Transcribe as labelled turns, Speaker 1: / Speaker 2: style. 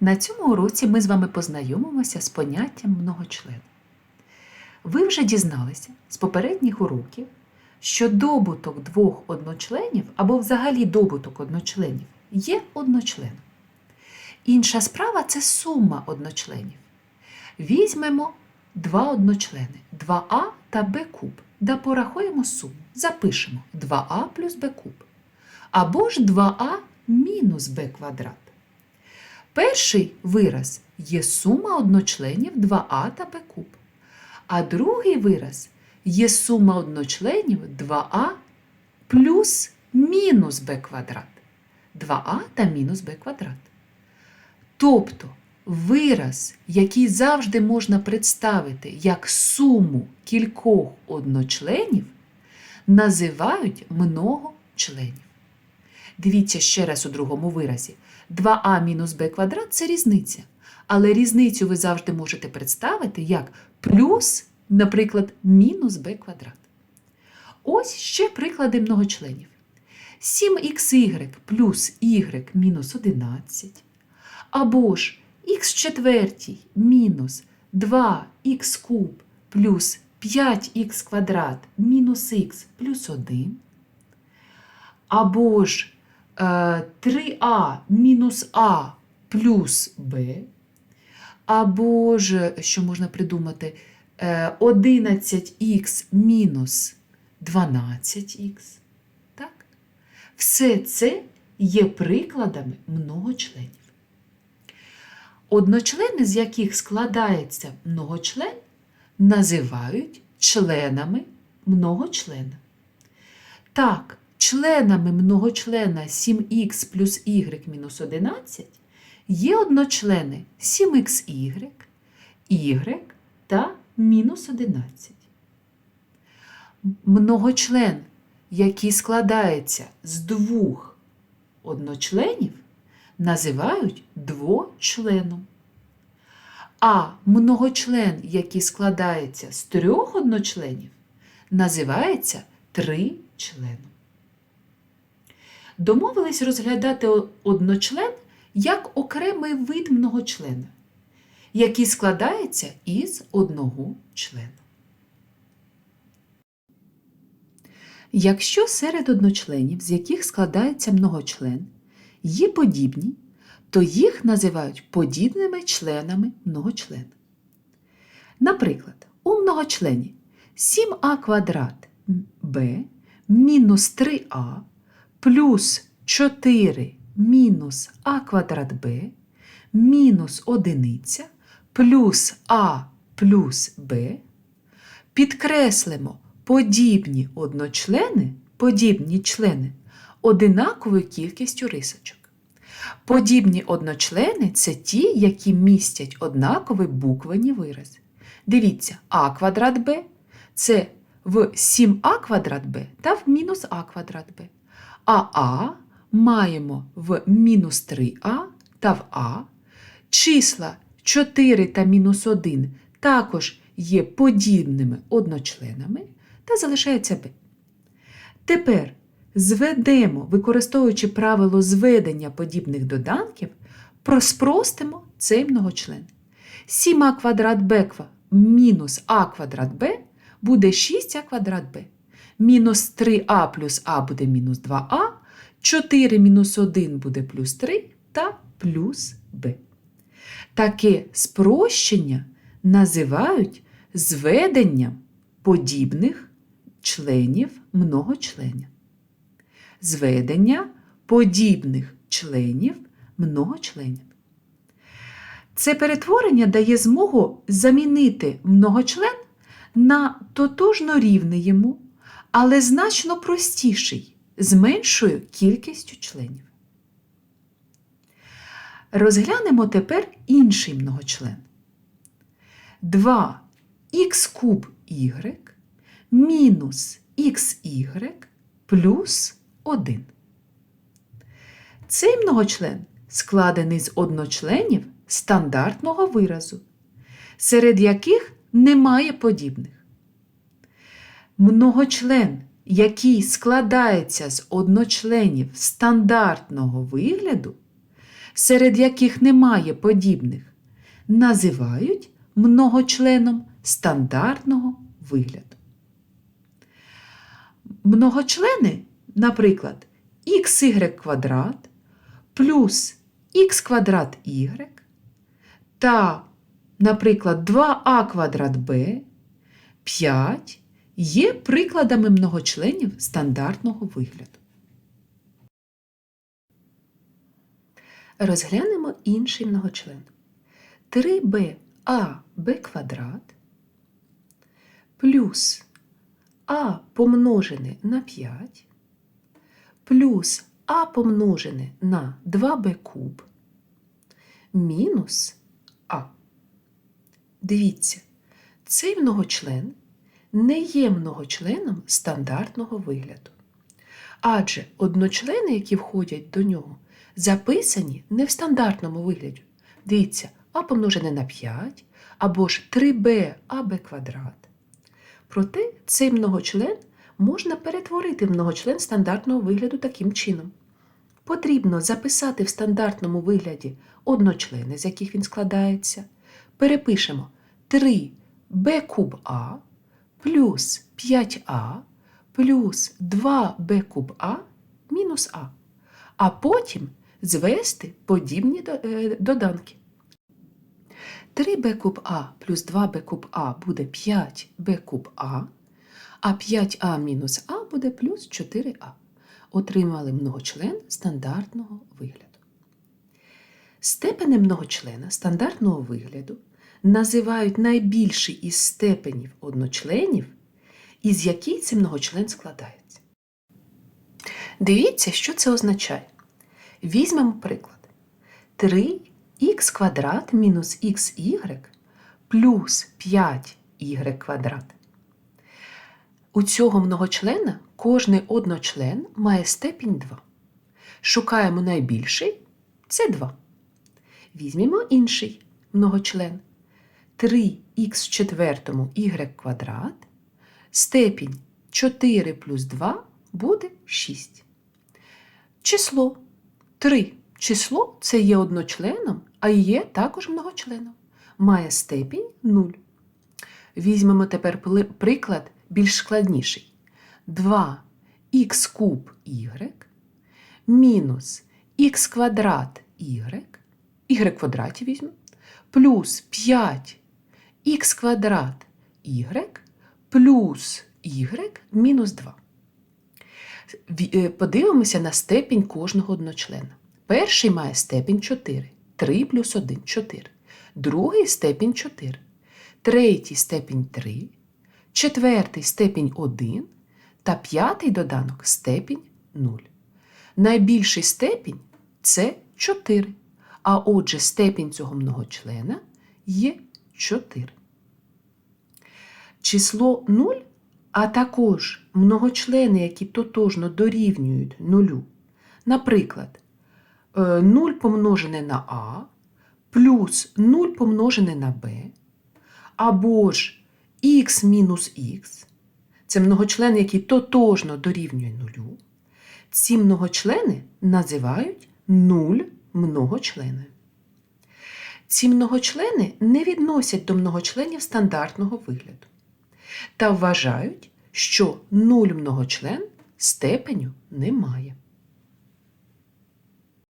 Speaker 1: На цьому уроці ми з вами познайомимося з поняттям многочлен. Ви вже дізналися з попередніх уроків, що добуток двох одночленів або взагалі добуток одночленів є одночленом. Інша справа це сума одночленів. Візьмемо два одночлени 2а та b куб, да порахуємо суму. Запишемо 2а плюс b куб. Або ж 2а мінус b квадрат. Перший вираз є сума одночленів 2а та b куб. А другий вираз є сума одночленів 2а плюс мінус b квадрат. 2а та мінус b квадрат. Тобто вираз, який завжди можна представити як суму кількох одночленів, називають многочленів. Дивіться ще раз у другому виразі. 2а мінус b квадрат це різниця. Але різницю ви завжди можете представити як плюс, наприклад, мінус b квадрат. Ось ще приклади многочленів. 7xy плюс y мінус 11. Або ж х четвертій мінус 2х куб плюс 5х квадрат мінус х плюс 1. Або ж 3а мінус а плюс b. Або ж, що можна придумати, е, 11х мінус 12х. Так? Все це є прикладами многочленів. Одночлени, з яких складається многочлен, називають членами многочлена. Так, членами многочлена 7х плюс y мінус 11 є одночлени 7xy, y та мінус 11. Многочлен, який складається з двох одночленів, називають двочленом. А многочлен, який складається з трьох одночленів, називається тричленом. Домовились розглядати одночлен як окремий вид многочлена, який складається із одного члена. Якщо серед одночленів, з яких складається многочлен, є подібні, то їх називають подібними членами многочлена. Наприклад, у многочлені 7а квадрат b мінус 3а плюс 4 мінус а квадрат b мінус одиниця плюс а плюс b підкреслимо подібні одночлени, подібні члени одинаковою кількістю рисочок. Подібні одночлени це ті, які містять однакові буквені вирази. Дивіться, а квадрат b це в 7а квадрат b та в мінус а квадрат b. А а маємо в мінус 3а та в а. Числа 4 та мінус 1 також є подібними одночленами та залишається b. Тепер зведемо, використовуючи правило зведення подібних доданків, проспростимо цей многочлен. 7а квадрат b мінус а квадрат b буде 6а квадрат b. Мінус 3а плюс а буде мінус 2а, 4 мінус 1 буде плюс 3 та плюс b. Таке спрощення називають зведенням подібних членів многочленів. Зведення подібних членів многочленів. Це перетворення дає змогу замінити многочлен на тотожно рівний йому, але значно простіший, з меншою кількістю членів. Розглянемо тепер інший многочлен. 2х куб y мінус xy плюс 1. Цей многочлен складений з одночленів стандартного виразу, серед яких немає подібних. Многочлен, який складається з одночленів стандартного вигляду, серед яких немає подібних, називають многочленом стандартного вигляду. Многочлени, наприклад, xy квадрат плюс х квадрат y та, наприклад, 2а квадрат b 5 є прикладами многочленів стандартного вигляду. Розглянемо інший многочлен. 3bab квадрат плюс а помножене на 5 плюс а помножене на 2b куб мінус а. Дивіться, цей многочлен не є многочленом стандартного вигляду. Адже одночлени, які входять до нього, записані не в стандартному вигляді. Дивіться, а помножене на 5 або ж 3b аб квадрат. Проте цей многочлен можна перетворити в многочлен стандартного вигляду таким чином. Потрібно записати в стандартному вигляді одночлени, з яких він складається. Перепишемо 3b куб А плюс 5а плюс 2b куб А мінус А. А потім звести подібні е, доданки. 3b куб А плюс 2b куб А буде 5b куб А, а 5а мінус А буде плюс 4а. Отримали многочлен стандартного вигляду. Степени многочлена стандартного вигляду називають найбільший із степенів одночленів, із яких цей многочлен складається. Дивіться, що це означає. Візьмемо приклад. 3х квадрат мінус xy плюс 5y квадрат. У цього многочлена кожний одночлен має степінь 2. Шукаємо найбільший це 2. Візьмемо інший многочлен. 3х в четвертому y квадрат. Степінь 4 плюс 2 буде 6. Число 3. Число це є одночленом, а є також многочленом. Має степінь 0. Візьмемо тепер приклад більш складніший. 2х куб y мінус х квадрат y, y квадраті візьмемо, плюс 5 х квадрат y плюс y мінус 2. Е, Подивимося на степінь кожного одночлена. Перший має степінь 4. 3 плюс 1 4. Другий степінь 4. Третій степінь 3. Четвертий степінь 1. Та п'ятий доданок степінь 0. Найбільший степінь це 4. А отже, степінь цього многочлена є 4. Число 0, а також многочлени, які тотожно дорівнюють нулю. Наприклад, е, 0 помножене на А плюс 0 помножене на Б, або ж х мінус х. Це многочлени, які тотожно дорівнює нулю. Ці многочлени називають нуль многочлени. Ці многочлени не відносять до многочленів стандартного вигляду та вважають, що нуль многочлен степеню не має.